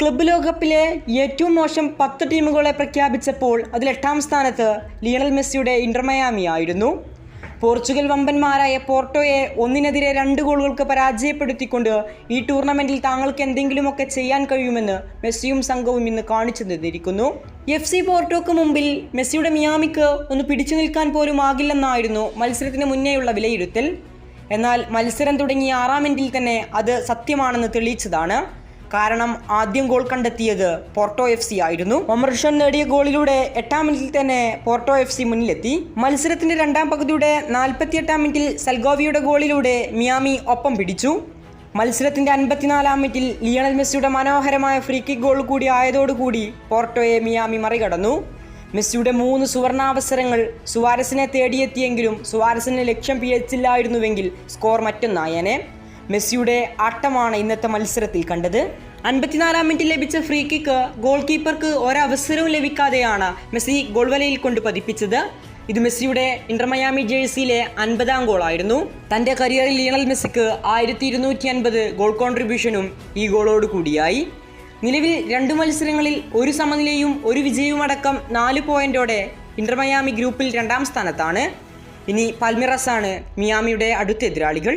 Club ലോകകപ്പിലെ ഏറ്റവും മോശം പത്ത് ടീമുകളെ പ്രഖ്യാപിച്ചപ്പോൾ അതിൽ എട്ടാം സ്ഥാനത്ത് ലിയണൽ മെസ്സിയുടെ ഇന്റർമയാമി ആയിരുന്നു. പോർച്ചുഗൽ വമ്പന്മാരായ പോർട്ടോയെ ഒന്നിനെതിരെ രണ്ട് ഗോളുകൾക്ക് പരാജയപ്പെടുത്തിക്കൊണ്ട് ഈ ടൂർണമെന്റിൽ താങ്കൾക്ക് എന്തെങ്കിലുമൊക്കെ ചെയ്യാൻ കഴിയുമെന്ന് മെസ്സിയും സംഘവും ഇന്ന് കാണിച്ചു തന്നിരിക്കുന്നു. എഫ് സി പോർട്ടോക്ക് മുമ്പിൽ മെസ്സിയുടെ മിയാമിക്ക് ഒന്ന് പിടിച്ചു നിൽക്കാൻ പോലും ആകില്ലെന്നായിരുന്നു മത്സരത്തിന് മുന്നേയുള്ള വിലയിരുത്തൽ. എന്നാൽ മത്സരം തുടങ്ങിയ ആറാം മിനിറ്റിൽ തന്നെ അത് സത്യമാണെന്ന് തെളിയിച്ചതാണ്. കാരണം ആദ്യം ഗോൾ കണ്ടെത്തിയത് പോർട്ടോ എഫ് സി ആയിരുന്നു. ഒമർഷൻ നേടിയ ഗോളിലൂടെ എട്ടാം മിനിറ്റിൽ തന്നെ പോർട്ടോ എഫ് സി മുന്നിലെത്തി. മത്സരത്തിന്റെ രണ്ടാം പകുതിയുടെ നാൽപ്പത്തിയെട്ടാം മിനിറ്റിൽ സൽഗോവിയുടെ ഗോളിലൂടെ മിയാമി ഒപ്പം പിടിച്ചു. മത്സരത്തിന്റെ അൻപത്തിനാലാം മിനിറ്റിൽ ലിയണൽ മെസ്സിയുടെ മനോഹരമായ ഫ്രീ കിക്ക് ഗോൾ കൂടി ആയതോടുകൂടി പോർട്ടോയെ മിയാമി മറികടന്നു. മെസ്സിയുടെ മൂന്ന് സുവർണാവസരങ്ങൾ സുവാരസിനെ തേടിയെത്തിയെങ്കിലും സുവാരസിന് ലക്ഷ്യം പിഴച്ചില്ലായിരുന്നുവെങ്കിൽ സ്കോർ മറ്റൊന്നായേനെ. മെസ്സിയുടെ ആട്ടമാണ് ഇന്നത്തെ മത്സരത്തിൽ കണ്ടത്. അൻപത്തിനാലാം മിനിറ്റിൽ ലഭിച്ച ഫ്രീ കിക്ക് ഗോൾ കീപ്പർക്ക് ഒരവസരവും ലഭിക്കാതെയാണ് മെസ്സി ഗോൾ വലയിൽ കൊണ്ട് പതിപ്പിച്ചത്. ഇത് മെസ്സിയുടെ ഇന്റർമയാമി ജേഴ്സിയിലെ അൻപതാം ഗോളായിരുന്നു തന്റെ കരിയറിൽ ലിയണൽ മെസ്സിക്ക് ആയിരത്തി ഇരുന്നൂറ്റി അൻപത് ഗോൾ കോൺട്രിബ്യൂഷനും ഈ ഗോളോട് കൂടിയായി. നിലവിൽ രണ്ട് മത്സരങ്ങളിൽ ഒരു സമനിലയും ഒരു വിജയവും അടക്കം നാല് പോയിന്റോടെ ഇന്റർമയാമി ഗ്രൂപ്പിൽ രണ്ടാം സ്ഥാനത്താണ്. ഇനി പാൽമിറസ് ആണ് മിയാമിയുടെ അടുത്ത എതിരാളികൾ.